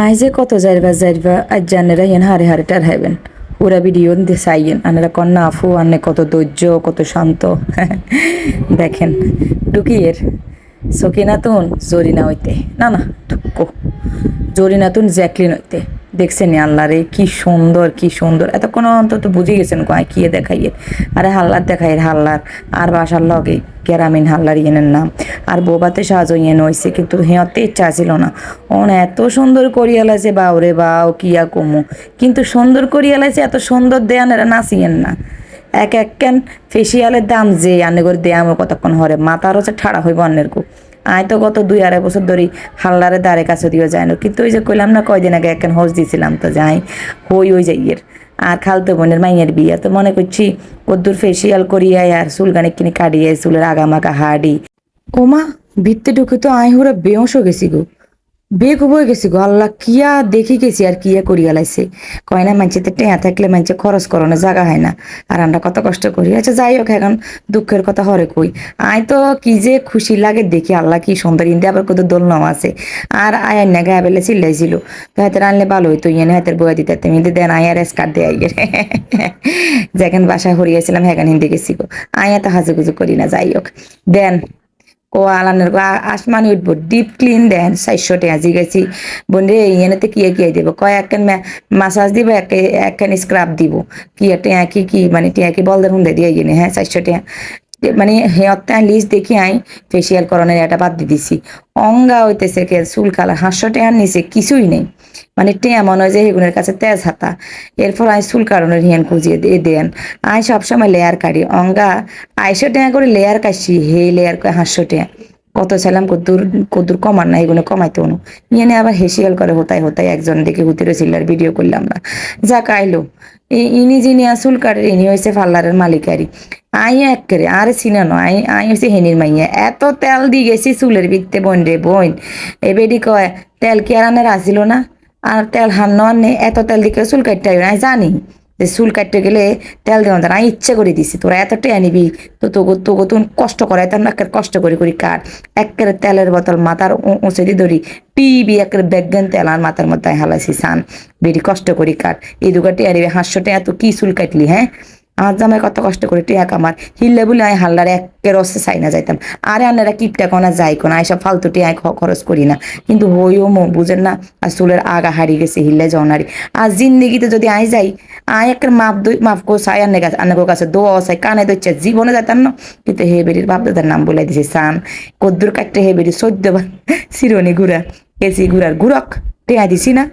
I যে কত যাইবা যাইবা আজ জানেরা হেন হারে হারে টার হাইবেন। ওরা ভিডিও সাইয়েন, আনারা কন্যা আফু, আনে কত ধৈর্য, কত শান্ত। দেখেন, টুকিয়ের, সকিনাতুন জরিনা হইতে, না না, টুকো। জরিনাতুন জ্যাকলিন হইতে। দেখছেন আল্লাহ রে, কি সুন্দর কি সুন্দর। এতক্ষণ অন্তত বুঝে গেছেন কয়, কি দেখাইয়ে? আরে হাল্লার দেখাই হাল্লার। আর বাসার লগে গ্রামীণ হাল্লার ইয়েনের নাম। আর বোবাতে সাহায্য ইয়েন হয়েছে কিন্তু হেঁতে ইচ্ছা ছিল না। অন এত সুন্দর করিয়ালাইছে বাউরে বাও কিয়া কমু। কিন্তু সুন্দর করিয়ালাইছে এত সুন্দর দেয়ান নাচিয়েন না। এক এক কেন ফেসিয়ালের দাম যে, আনে করে দেয়াম কতক্ষণ হরে। মাথার হচ্ছে ঠাড়া হইব অন্যের কু আয় তো গত দুই আড়াই বছর ধরে হাল্লারে দ্বারে কাছে দিয়েও যায় না। কিন্তু ওই যে কইলাম না, কয়দিন আগে একখান হোস দিছিলাম তো যাই, হই, ওই যাইয়ের আর খালতো বোনের মাইয়ের বিয়ে, তো মনে করছি কদ্দুর ফেসিয়াল করিয়াই আর চুল গানে কিনে কাটিয়ে চুলের আগামাকা হাড়ি। ওমা, ভিত্তে ঢুকে তো আয় হুরা বেহস গেছি গো। বেগ হয়ে গেছি গো, আল্লাহ কিয়া দেখি গেছি আর কিয়া করিয়া লাইছে। কয় না, মানছে টেয়া থাকলে মানছে খরচ করো জায়গা হয় না। আর আমরা কত কষ্ট করি। আচ্ছা যাই হোক, এখন দুঃখের কথা হরে কই। আয় তো কি যে খুশি লাগে দেখি, আল্লাহ কি সুন্দর ইন্দে আবার কত দোলনাও আছে। আর আয়ার না গায়ে বেলে চিল্লাইছিল। তো হাতের আনলে ভালো হইতো ইয়ে হাতের বয়া দিতে তুমি দেন আয়ার স্কার দেয় আইয়ের যেখান বাসায় হরিয়েছিলাম হ্যাঁ হিন্দি গেছি গো। আয়া তো হাজুগুজু করি না, যাই হোক। দেন ও আলানের আসমানি উঠবো ডিপ ক্লিন দেন, চারশো টাকা জিগেছি বন্ধু এনেতে কিয়ে কিয়ে দিব? কয় একখান মাসাজ দিব একখান স্ক্রাব দিব? কি টেয়া কি কি মানে টেয়া কি বলদের হুন্দে দিয়ে গিয়ে হ্যাঁ চারশো টাকা মানে হেয়ত্যা লিস্ট দেখি আই ফেসিয়াল করানোর এটা বাদ দিয়ে দিছি। অঙ্গা হইতেছে কে, চুল কালার হাঁসশো টেয়ার নিচে কিছুই নেই। মানে টেয়া মনে হয় যে হেগুনের কাছে তেজ হাতা। এরপর আই চুল কারণের হিয়ান খুঁজিয়ে দিয়ে দেন। আই সবসময় লেয়ার কাটি অঙ্গা আইশো টেয়া করে লেয়ার কাশি, হে লেয়ার করে হাঁসশো টেয়া। কত ছিলাম, কদ্দুর কদ্দুর কমার না এগুলো কমাইতে অনু ইয়ে আবার হেসিয়াল করে হতাই হতাই একজন দেখে হুতিরে চিল্লার ভিডিও করলাম না যাক, আইলো। ইনি যিনি আসুল কাটের ইনি হয়েছে পার্লারের মালিকারি আই এক করে আর চিনানো আই আই হয়েছে হেনির মাইয়া। এত তেল দি গেছি চুলের ভিত্তে, বোন রে, বোন। এ বেডি কয়, তেল কি আর আনের আসিল না? আর তেল হান্ন আনে এত তেল দিকে চুল কাটতে আমি জানি। যে চুল কাটতে গেলে তেল দেওয়া না। ইচ্ছে করে দিছি, তোরা এত টেয়া নিবি তো তো তোকে তখন কষ্ট করে তার না কষ্ট করে, করি কাট একেবারে তেলের বোতল মাথার উঁচে দিয়ে ধরি পিবি একের ব্যাগান তেল আর মাথার মধ্যে হালাইছি, সান। বেরি কষ্ট করি কাট এই দুগা টেয়া নিবি হাঁসশো টেয়া কি চুল কাটলি হ্যাঁ? আমার জামাই কত কষ্ট করে, টিয়া কামার। হিললে বলে আমি হাল্লার একে রসে চাই না যাইতাম। আরে আনারা কিপটা কোনা যাই কোনা এইসব ফালতু টিয়া খরচ করি না। কিন্তু হইও মো, বুঝেন না, আর চুলের আগা হারিয়ে গেছে হিললে জনারি আর জিন্দিগিতে যদি আই যাই আই এক মাপ দই মাপ কো চাই আনে গাছ আনে কাছে দোয়া চাই কানে দইছে জীবনে যাইতাম না। কিন্তু হে বেরির বাপ দাদার নাম বলে দিছে সান। কদ্দুর কাটতে হে বেরি চোদ্দ বার চিরনি ঘুরা কেসি ঘুরার ঘুরক টিয়া দিছি না।